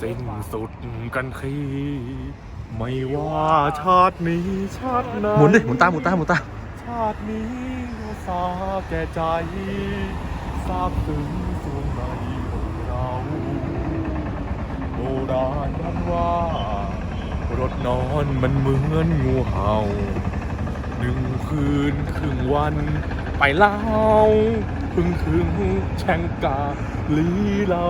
สิ้นสุดกันทีไม่ว่าชาตินี้ชาติไหนหมุนดิหมุนตามหมุนตามหมุนตามชาตินี้เราสาแก่ใจทราบซึ้งส่วงในของเราโบราณท่านว่ารถนอนมันเหมือนงูเห่าหนึ่งคืนครึ่งวันไปเล่าเพึ่งถึงแช่งกาลีลา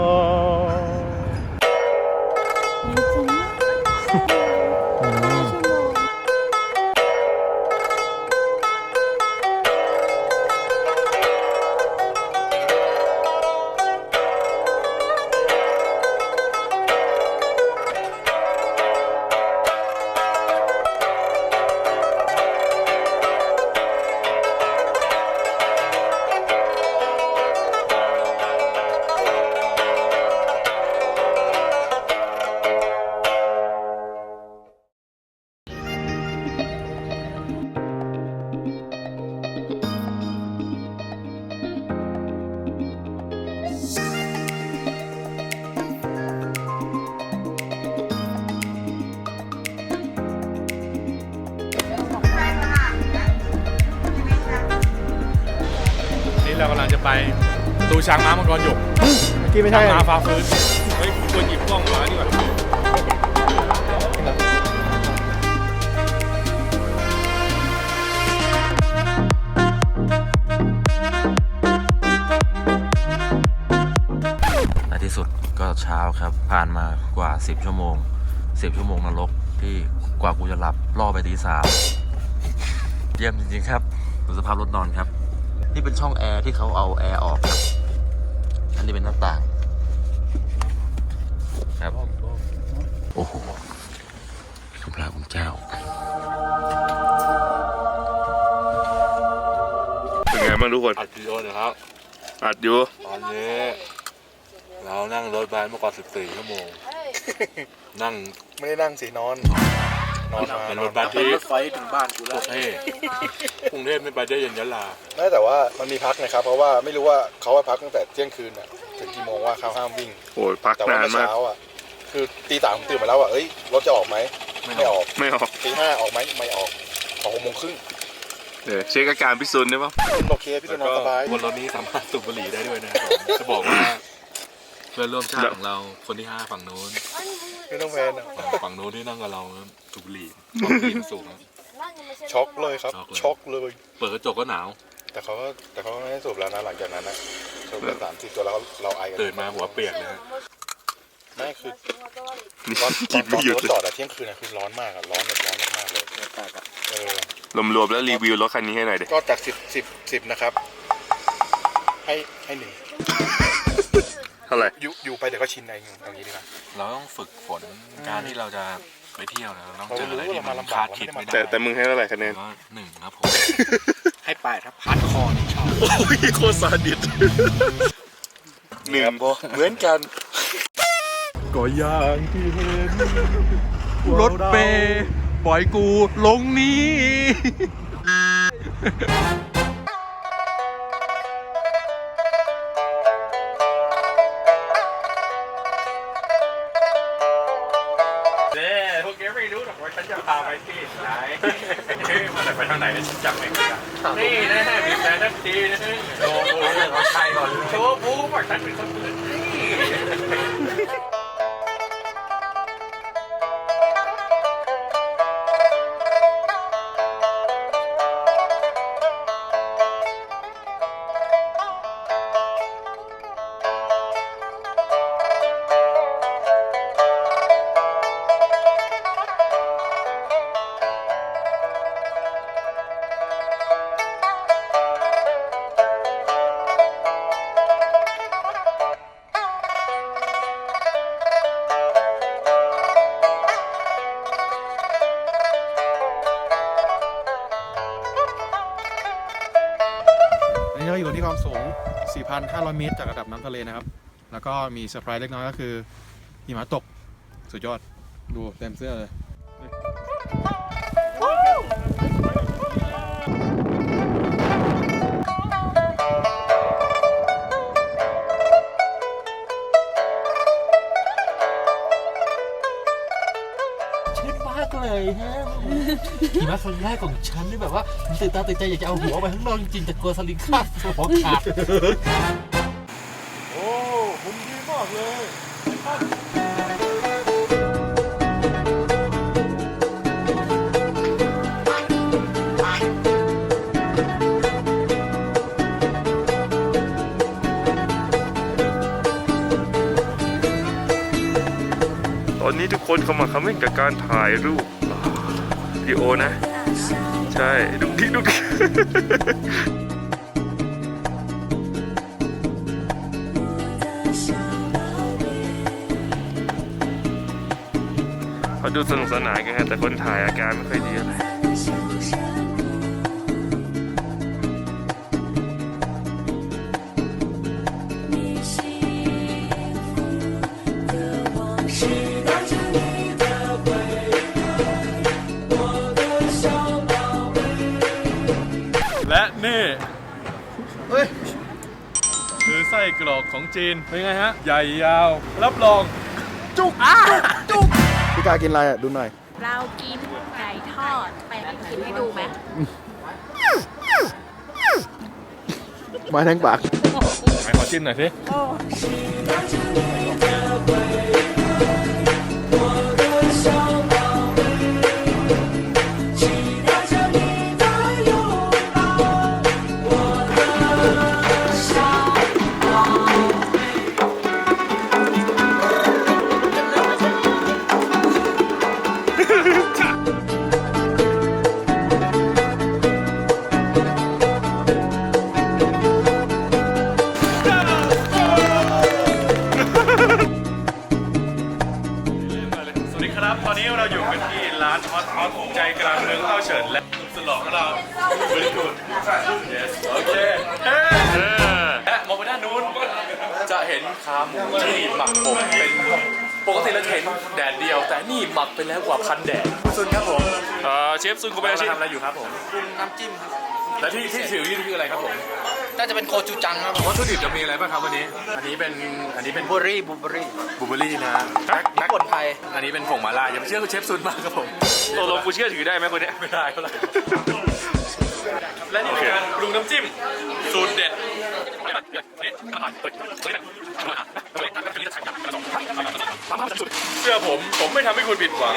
ช้างม้ามังกรหยกเมื่อกี้ไม่ใช่ช้างม้าฟ้าฟื้นเฮ้ยควรหยิบกล้องมาดีกว่าในที่สุดก็เช้าครับ ผ่านมากว่า 10 ชั่วโมง 10 ชั่วโมงนรกที่กว่ากูจะหลับล่อไปตีสามเยี่ยมจริงๆครับดูสภาพรถนอนครับ นี่เป็นช่องแอร์ที่เขาเอาแอร์ออกครับ อันนี้เป็นหน้าต่าง ครับ โอ้โหคุณพระคุณเจ้า เป็นไงบ้างทุกคนอัดวิดีโอนะครับ อัดอยู่ตอนนี้เรานั่งรถบัสมากกว่า 14 ชั่วโมง นั่งไม่ได้นั่งสินอน นอนมาเป็นนรอถนบัสที่รถไฟถึงบ้านกูโคแล้วตรเท่กรุงเทพไม่ไปได้ยันยะลาไม่แต่ว่ามันมีพักนะครับ เพราะว่าไม่รู้ว่าเขาว่าพักตั้งแต่เที่ยงคืนน่ะถึงกี่โมงว่าเขาห้ามวิ่งโอ้ยพักแต่ว่านานเมื่อมากเช้าอะคือตีสามผมตื่นมาแล้วอะเอ้ยรถจะออกไหมไม่ออกไม่ออกตีห้าออกไหมไม่ออกออกหกโมงครึ่งเดี๋ยวเช็คอาการพี่ซุนได้ปะโอเคพี่แล้จะวนอนก็สบายบนรถนี้สามารถสูบบุหรี่ได้ด้วยนะครับผมจะบอกว่าเพื่อนร่วมชาติของเราคนที่ห้าฝั่งโน้น ไม่ต้องแพนอะฝั่งโน้นที่นั่งกับเราครับสูบบุหรี่ชอบบุหรี่มันสูงครับ ช็อกเลยครับ ช็ช็ออกกเลเลยยเปิดกระจกก็หนาว แต่เขาก็แต่เขาก็ไม่ได้สูบแล้วนะหลังจากนั้นนะสูบไปสามสี่ตัวแล้วเราไอกันตื่นมาหัวเปียกเลยฮะไม่คือนี่ตอนตกิอนนไม่หยุดรถเลยจอดอะเที่ยงคืนอะคือร้อนมากอะร้อนแบบร้อนมากๆเลยเออ รวมๆแล้วรีวิวรถคันนี้ให้หน่อยดิก็จากสิบสิบสิบนะครับ ให้ให้หนึ่งเท่าไหร่อยู่อยู่ไปเดี๋ยวก็ชินเองอย่างนี้ดีกว่าเราต้องฝึกฝนการที่เราจะไปเที่ยวนะเราต้องเจออะไรที่เรารู้ว่ามันเรามาลำบากคาดคิดไม่แต่ได้แต่มึงให้เท่าไหร่คะแนนก็หนึ่งครับผมให้ไปถ้าพัดคอนี่ชอบโอ้ยโคตรซาดิสหนึ่งเหมือนกันก็อย่างที่เห็นรถเปย์ปล่อยกูลงนี้ ฉันจะพาไปที่ไหนมันจะไปทางไหนฉันจำไม่ได้นี่แน่ๆมีแฟนทันทีนะโอ้โหเราใครก่อนโชว์บูว่าฉันเป็นคนเปิดนี่ 4,500 เมตร จากระดับน้ำทะเลนะครับ แล้วก็มีเซอร์ไพรส์เล็กน้อยก็คือหิมะตก สุดยอด ดูเต็มเสื้อเลย หิมครั้งแรกของฉันนี่แบบว่าตื่นตาตื่นใจอยากจะเอาหัวออกไปข้างนอกจริงๆแต่กลัวสลิงขาดหัวขาดโอ้มุมดีมากเลยตอนนี้ทุกคนเข้ามาคอมเมนต์กับการถ่ายรูป ดีโอนะ ใช่ดุกดิกดุกดิกเขาดูสนุกสนานกันแต่คนถ่ายอาการไม่ค่อยดีอะไร กรอกของจีน เป็นไงฮะ ใหญ่ยาว รับรอง จุกจุกพี่กากินอะไรอะดูหน่อย เรากินไก่ทอด ไปกินให้ดูไหมไมาทั้งปากไหนขอจิ้มหน่อยสิส เห็นขาหมูที่หมักผมเป็นปกติเราจะเห็นแดดเดียว แต่นี่หมักไปแล้วกว่าพันแดดคุณซุนครับผมเอ่อเชฟซุนคุณไปทำอะไรอยู่ครับผมน้ำจิ้มครับและที่ที่ถือนี่คืออะไรครับผมน่าจะเป็นโคจูจังครับวัตถุดิบจะมีอะไรบ้างครับวันนี้ อันนี้เป็นอันนี้เป็นบุรี่บุรี่บูเบอรี่นะนักบดไทยอันนี้เป็นผงมาล่าอย่าไปเชื่อคุณเชฟซุนมากครับผมตกลงกูเชื่อถือได้ไหมคนเนี้ยไม่ได้เท่าไหร่ และนี่คือการปรุงน้ำจิ้ม สูตรเด็ดเชื่อผมผมไม่ทำให้คุณผิดหวัง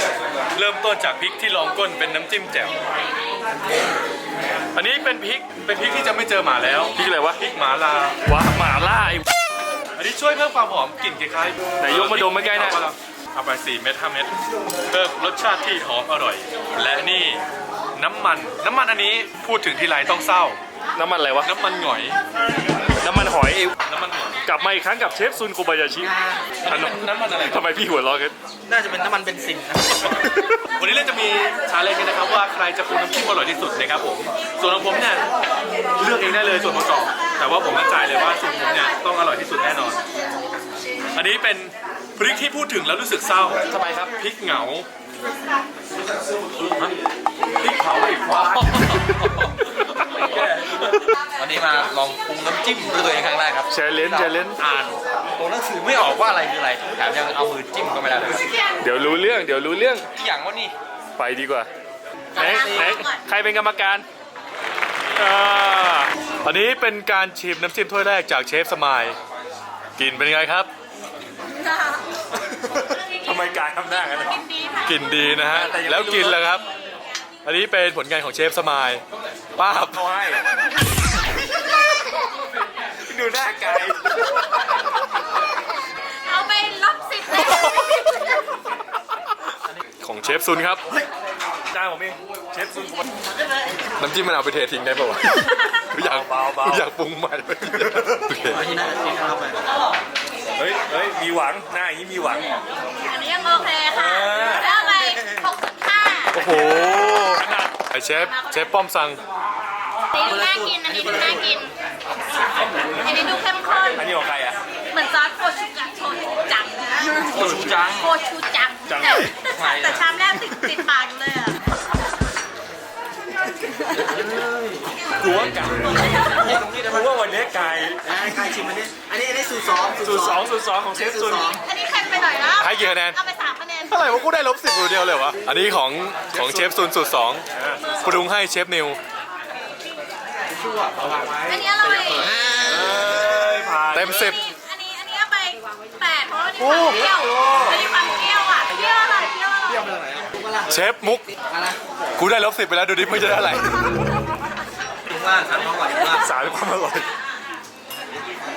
เริ่มต้นจากพริกที่รองก้นเป็นน้ำจิ้มแจ่วอันนี้เป็นพริกเป็นพริกที่จะไม่เจอหมาแล้วพริกอะไรวะพริกหมาลาวะหมาล่าไอ้อันนี้ช่วยเพิ่มความหอมกลิ่นคล้ายๆไหนยกมาดมใกล้ๆนะ เอาไป4เม็ด5เม็ดเพิ่มรสชาติที่หอมอร่อย และนี่น้ำมัน น้ำมันอันนี้พูดถึงทีไรต้องเศร้า น้ำมันอะไรวะ น้ำมันหงอย น้ำมันหอยน้ำมันหอยกลับมาอีกครั้งกับเชฟซุนโคบายาชิน้ำมันอะไรทำไมพี่หัวเราะกัน น่าจะเป็นน้ำมันเบนซินนะ วันนี้เราจะมีชาเลนจ์กันนะครับว่าใครจะปรุงน้ำจิ้มอร่อยที่สุดนะครับผม ส่วนของผมเนี่ยเลือกเองได้เลยส่วนประกอบแต่ว่าผมมั่นใจเลยว่าสูตรผมเนี่ยต้องอร่อยที่สุดแน่นอน อันนี้เป็นพ ริกที่พูดถึงแล้วรู้สึกเศร้าทำไมครับพริกเหงาฮะพริกเผาอีกฟ้าวันนี้มาลองปรุงน้ำจิ้มด้วยตัวเองครั้งแรกครับเชลเลนเชลเลนอ่านตัวหนังสือไม่ออกว่าอะไรคืออะไรแถมยังเอามือจิ้มก็ไม่ได้เลยเดี๋ยวรู้เรื่อง เดี๋ยวรู้เรื่องที่อย่างว่านี่ ไปดีกว่าไหนไหนใครเป็นกรรมการอ่าอันนี้เป็นการชิมน้ำจิ้มถ้วยแรกจากเชฟสมายกลิ่นเป็นไงครับ ทำไมกายทำหน้ากันนะกินดีค่ะกลิ่นดีนะฮะ แล้วกินแล้วครับ อันนี้เป็นผลงานของเชฟสมายป้าบเขาให้ดูหน้ากายเอาไปลบสิบเลยของเชฟซุนครับจ้างผมเองเชฟซุนน้ำจิ้มมันเอาไปเททิ้งได้ป่าวะอยากอยากปรุงใหม่โอเค อันนี้น่าจะจิ้มเข้าไป เฮ้ยเฮ้ย มีหวังหน้าอย่างนี้มีหวัง อันนี้ยังโอเคค่ะแล้วไปหกสิบห้าโอ้โหไอเชฟเชฟป้อมสั่งอันนี้ดูน่ากิน อันนี้ดูน่ากิน อันนี้ดูเข้มข้น อันนี้ของใครอะ เหมือนซอสโคชูจังโชจังโคชูจังโคชูจังจังแต่ไหนแต่ชามแรกติดติดปากอยู่เลยอะกูว่าไก่กูว่าวันนี้ไก่ใครชิมอันนี้อันนี้อันนี้ สูตรสองสูตรสองสูตรสองของเชฟซุน อันนี้เค็มไปหน่อยนะให้กี่คะแนน เอาไปสามคะแนนอะไรวะกูได้ลบสิบอยู่เดียวเลยวะ อันนี้ของของเชฟซุนสูตรสองปรุงให้เชฟนิวอันนี้อร่อยเต็มสิบอันนี้ อันนี้เอาไปแปดเพราะว่ามีความเปรี้ยวมันมีความเปรี้ยวอะ เปรี้ยวอร่อยเปรี้ยวอร่อยเชฟมุกกูได้ลบสิบไปแล้วดูดิไม่จะได้อะไรสามความอร่อย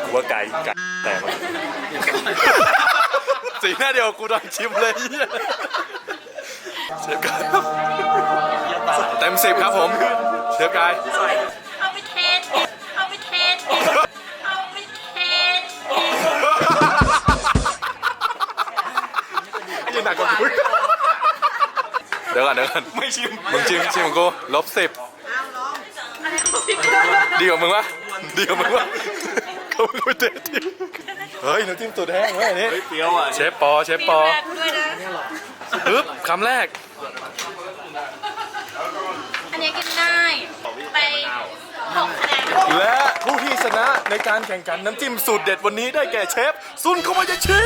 กูว่าไก่ไก่ แต่มาสีหน้าเดียวกูตอนชิมเลยเหี้ยเชฟกายเต็มสิบครับผมเชฟกาย เอาไปเทสเอาไปเทสเอาไปเทสยังหนักกว่ากูอีกเดี๋ยวก่อนเดี๋ยวก่อนไม่ชิมมึงชิมชิมของกูลบสิบดีกว่ามึงวะดีกว่ามึงวะ เขาไม่เตะทีเฮ้ยน้ำจิ้มสูตรแห้งเว้ยอันนี้เปรี้ยวอะเชฟปอเชฟปอด้วยนะ ปึ๊บคำแรก อันนี้กินได้ไปหกคะแนนและผู้ที่ชนะในการแข่งขันน้ำจิ้มสูตรเด็ดวันนี้ได้แก่เชฟซุนโคมาจะชิ